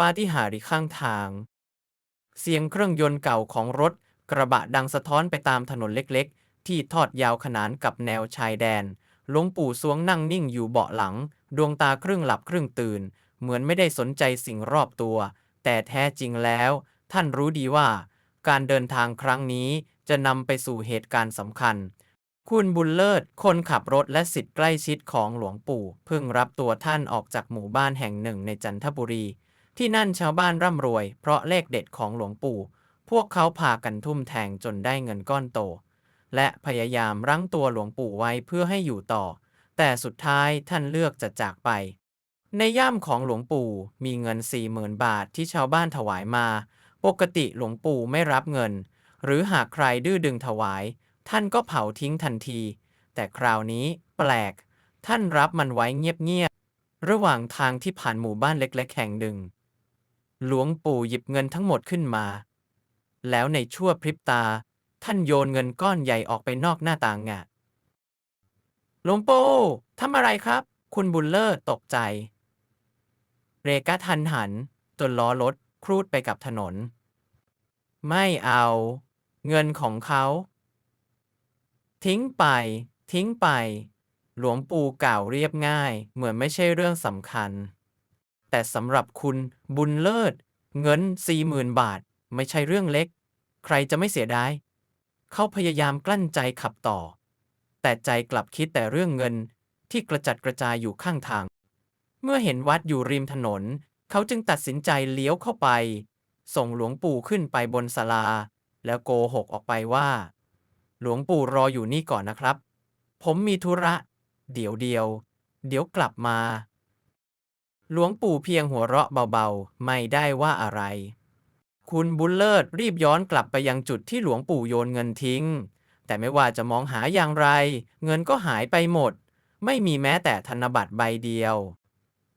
ปาฏิหาริย์ข้างทาง เสียงเครื่องยนต์เก่าของรถกระบะดังสะท้อนไปตามถนนเล็กๆ ที่ทอดยาวขนานกับแนวชายแดน หลวงปู่สวงนั่งนิ่งอยู่เบาะหลัง ดวงตาครึ่งหลับครึ่งตื่น เหมือนไม่ได้สนใจสิ่งรอบตัว แต่แท้จริงแล้ว ท่านรู้ดีว่า การเดินทางครั้งนี้จะนำไปสู่เหตุการณ์สำคัญ คุณบุญเลิศ คนขับรถและสิทธิ์ใกล้ชิดของหลวงปู่ เพิ่งรับตัวท่านออกจากหมู่บ้านแห่งหนึ่งในจันทบุรี ที่นั่นชาวบ้านร่ำรวย เพราะเลขเด็ดของหลวงปู่ พวกเขาพากันทุ่มแทงจนได้เงินก้อนโต และพยายามรั้งตัวหลวงปู่ไว้เพื่อให้อยู่ต่อ แต่สุดท้ายท่านเลือกจะจากไป ในย่ามของหลวงปู่มีเงินสี่หมื่นบาทที่ชาวบ้านถวายมา ปกติหลวงปู่ไม่รับเงิน หรือหากใครดื้อดึงถวาย ท่านก็เผาทิ้งทันที แต่คราวนี้แปลก ท่านรับมันไว้เงียบๆระหว่างทางที่ผ่านหมู่บ้านเล็ก ๆ แห่งหนึ่ง หลวงปู่หยิบเงินทั้งหมดขึ้นมา แล้วในชั่วพริบตา ท่านโยนเงินก้อนใหญ่ออกไปนอกหน้าต่างงะหลวงปู่ทำอะไรครับ คุณบุญเลิศตกใจ เรกาทันหัน จนล้อรถครูดไปกับถนน ไม่เอา เงินของเขา ทิ้งไป ทิ้งไป หลวงปู่กล่าวเรียบง่าย เหมือนไม่ใช่เรื่องสำคัญ แต่สำหรับคุณบุญเลิศ เงินสี่หมื่นบาท ไม่ใช่เรื่องเล็ก ใครจะไม่เสียดายเขาพยายามกลั้นใจขับต่อ แต่ใจกลับคิดแต่เรื่องเงินที่กระจัดกระจายอยู่ข้างทาง เมื่อเห็นวัดอยู่ริมถนน เขาจึงตัดสินใจเลี้ยวเข้าไป ส่งหลวงปู่ขึ้นไปบนศาลา แล้วโกหกออกไปว่า หลวงปู่รออยู่นี่ก่อนนะครับ ผมมีธุระ เดี๋ยวเดียว เดี๋ยวกลับมา หลวงปู่เพียงหัวเราะเบาๆ ไม่ได้ว่าอะไร คุณบุญเลิศรีบย้อนกลับไปยังจุดที่หลวงปู่โยนเงินทิ้ง แต่ไม่ว่าจะมองหาอย่างไร เงินก็หายไปหมด ไม่มีแม้แต่ธนบัตรใบเดียว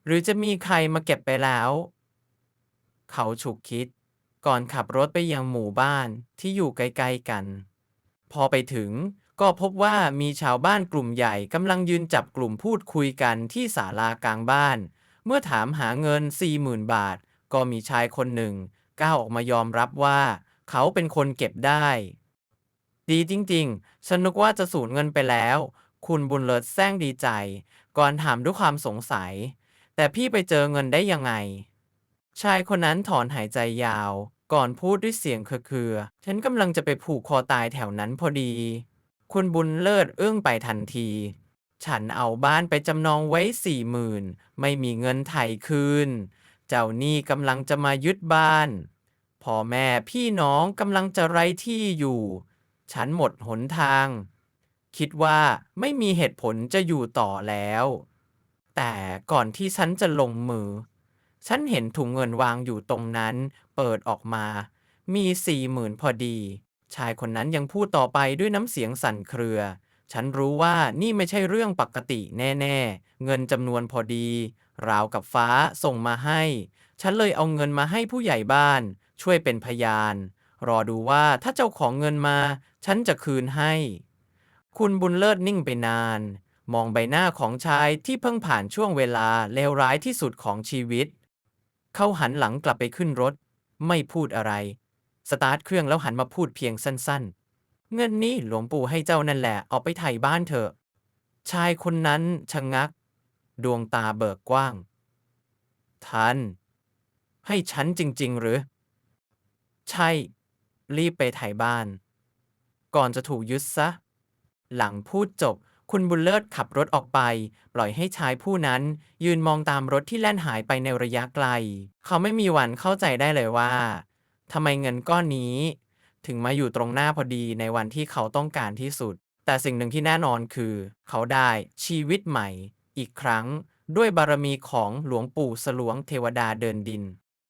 หรือจะมีใครมาเก็บไปแล้ว เขาฉุกคิด ก่อนขับรถไปยังหมู่บ้านที่อยู่ใกล้ๆกัน พอไปถึงก็พบว่ามีชาวบ้านกลุ่มใหญ่กำลังยืนจับกลุ่มพูดคุยกันที่ศาลากลางบ้าน เมื่อถามหาเงิน 40,000 บาท ก็มีชายคนหนึ่งก้าวออกมายอมรับว่า เขาเป็นคนเก็บได้ ดีจริงๆ ฉันนึกว่าจะสูญเงินไปแล้ว คุณบุญเลิศแซงดีใจ ก่อนถามด้วยความสงสัย แต่พี่ไปเจอเงินได้ยังไง ชายคนนั้นถอนหายใจยาว ก่อนพูดด้วยเสียงเคือๆฉันกำลังจะไปผูกคอตายแถวนั้นพอดี คุณบุญเลิศเอึ้องไปทันที ฉันเอาบ้านไปจำนองไว้สี่หมื่นไม่มีเงินไถ่คืน เจ้าหนี้กำลังจะมายึดบ้าน พ่อแม่พี่น้องกำลังจะไร้ที่อยู่ ฉันหมดหนทาง คิดว่าไม่มีเหตุผลจะอยู่ต่อแล้ว แต่ก่อนที่ฉันจะลงมือ ฉันเห็นถุงเงินวางอยู่ตรงนั้น เปิดออกมา มีสี่หมื่นพอดี ชายคนนั้นยังพูดต่อไปด้วยน้ำเสียงสั่นเครือ ฉันรู้ว่านี่ไม่ใช่เรื่องปกติแน่ๆ เงินจำนวนพอดี ราวกับฟ้าส่งมาให้ ฉันเลยเอาเงินมาให้ผู้ใหญ่บ้าน ช่วยเป็นพยาน รอดูว่าถ้าเจ้าของเงินมา ฉันจะคืนให้ คุณบุญเลิศนิ่งไปนาน มองใบหน้าของชายที่เพิ่งผ่านช่วงเวลาเลวร้ายที่สุดของชีวิต เขาหันหลังกลับไปขึ้นรถ ไม่พูดอะไร สตาร์ทเครื่องแล้วหันมาพูดเพียงสั้นๆ เงินนี้หลวงปู่ให้เจ้านั่นแหละเอาไปไถ่บ้านเถอะ ชายคนนั้นชะงงัก ดวงตาเบิกกว้าง ท่าน ให้ฉันจริง ๆ หรือ ใช่ รีบไปไถ่บ้าน ก่อนจะถูกยึดซะ หลังพูดจบ คุณบุญเลิศขับรถออกไป ปล่อยให้ชายผู้นั้น ยืนมองตามรถที่แล่นหายไปในระยะไกล เขาไม่มีวันเข้าใจได้เลยว่าทำไมเงินก้อนนี้ ถึงมาอยู่ตรงหน้าพอดีในวันที่เขาต้องการที่สุด แต่สิ่งหนึ่งที่แน่นอนคือ เขาได้ชีวิตใหม่ อีกครั้ง ด้วยบารมีของหลวงปู่สลวงเทวดาเดินดิน